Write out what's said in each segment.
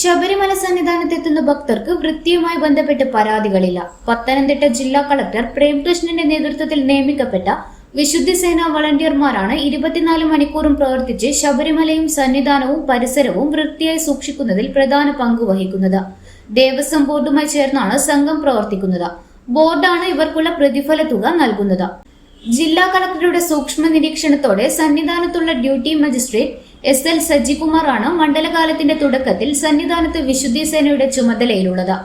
ശബരിമല സന്നിധാനത്തെത്തുന്ന ഭക്തർക്ക് വൃത്തിയുമായി ബന്ധപ്പെട്ട് പരാതികളില്ല. പത്തനംതിട്ട ജില്ലാ കളക്ടർ പ്രേംകൃഷ്ണന്റെ നേതൃത്വത്തിൽ നിയമിക്കപ്പെട്ട വിശുദ്ധി സേനാ വളണ്ടിയർമാരാണ് ഇരുപത്തിനാല് മണിക്കൂറും പ്രവർത്തിച്ച് ശബരിമലയും സന്നിധാനവും പരിസരവും വൃത്തിയായി സൂക്ഷിക്കുന്നതിൽ പ്രധാന പങ്ക് വഹിക്കുന്നത്. ദേവസ്വം ബോർഡുമായി ചേർന്നാണ് സംഘം പ്രവർത്തിക്കുന്നത്. ബോർഡാണ് ഇവർക്കുള്ള പ്രതിഫല തുക നൽകുന്നത്. ജില്ലാ കളക്ടറുടെ സൂക്ഷ്മ നിരീക്ഷണത്തോടെ സന്നിധാനത്തുള്ള ഡ്യൂട്ടി മജിസ്ട്രേറ്റ് എസ് എൽ സജികുമാറാണ് മണ്ഡലകാലത്തിന്റെ തുടക്കത്തിൽ സന്നിധാനത്ത് വിശുദ്ധി സേനയുടെ ചുമതലയിലുള്ളത്.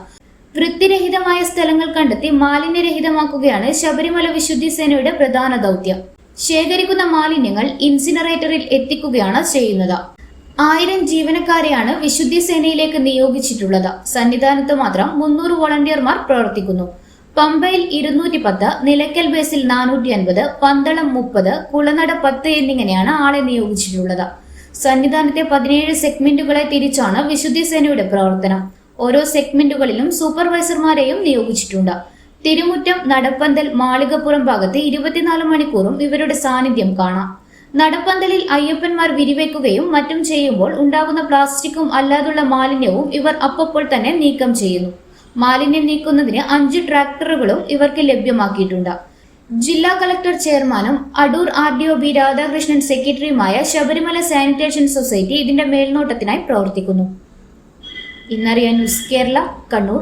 വൃത്തിരഹിതമായ സ്ഥലങ്ങൾ കണ്ടെത്തി മാലിന്യരഹിതമാക്കുകയാണ് ശബരിമല വിശുദ്ധി സേനയുടെ പ്രധാന ദൗത്യം. ശേഖരിക്കുന്ന മാലിന്യങ്ങൾ ഇൻസിനറേറ്ററിൽ എത്തിക്കുകയാണ് ചെയ്യുന്നത്. ആയിരം ജീവനക്കാരെയാണ് വിശുദ്ധി സേനയിലേക്ക് നിയോഗിച്ചിട്ടുള്ളത്. സന്നിധാനത്ത് മാത്രം മുന്നൂറ് വോളണ്ടിയർമാർ പ്രവർത്തിക്കുന്നു. പമ്പയിൽ ഇരുന്നൂറ്റി പത്ത് നിലയ്ക്കൽ ബേസിൽ നാനൂറ്റി അൻപത് പന്തളം മുപ്പത് കുളനട പത്ത് എന്നിങ്ങനെയാണ് ആളെ നിയോഗിച്ചിട്ടുള്ളത്. സന്നിധാനത്തെ പതിനേഴ് സെഗ്മെന്റുകളെ തിരിച്ചാണ് വിശുദ്ധി സേനയുടെ പ്രവർത്തനം. ഓരോ സെഗ്മെന്റുകളിലും സൂപ്പർവൈസർമാരെയും നിയോഗിച്ചിട്ടുണ്ട്. തിരുമുറ്റം നടപ്പന്തൽ മാളികപ്പുറം ഭാഗത്ത് ഇരുപത്തിനാല് മണിക്കൂറും ഇവരുടെ സാന്നിധ്യം കാണാം. നടപ്പന്തലിൽ അയ്യപ്പന്മാർ വിരിവെക്കുകയും മറ്റും ചെയ്യുമ്പോൾ ഉണ്ടാകുന്ന പ്ലാസ്റ്റിക്കും അല്ലാതുള്ള മാലിന്യവും ഇവർ അപ്പപ്പോൾ തന്നെ നീക്കം ചെയ്യുന്നു. മാലിന്യം നീക്കുന്നതിന് അഞ്ച് ട്രാക്ടറുകളും ഇവർക്ക് ലഭ്യമാക്കിയിട്ടുണ്ട്. ജില്ലാ കളക്ടർ ചെയർമാനും Adoor R D O B Radhakrishnan സെക്രട്ടറിയുമായ ശബരിമല സാനിറ്റേഷൻ സൊസൈറ്റി ഇതിന്റെ മേൽനോട്ടത്തിനായി പ്രവർത്തിക്കുന്നു. ഇന്നറിയാൻ ന്യൂസ് കേരള കണ്ണൂർ.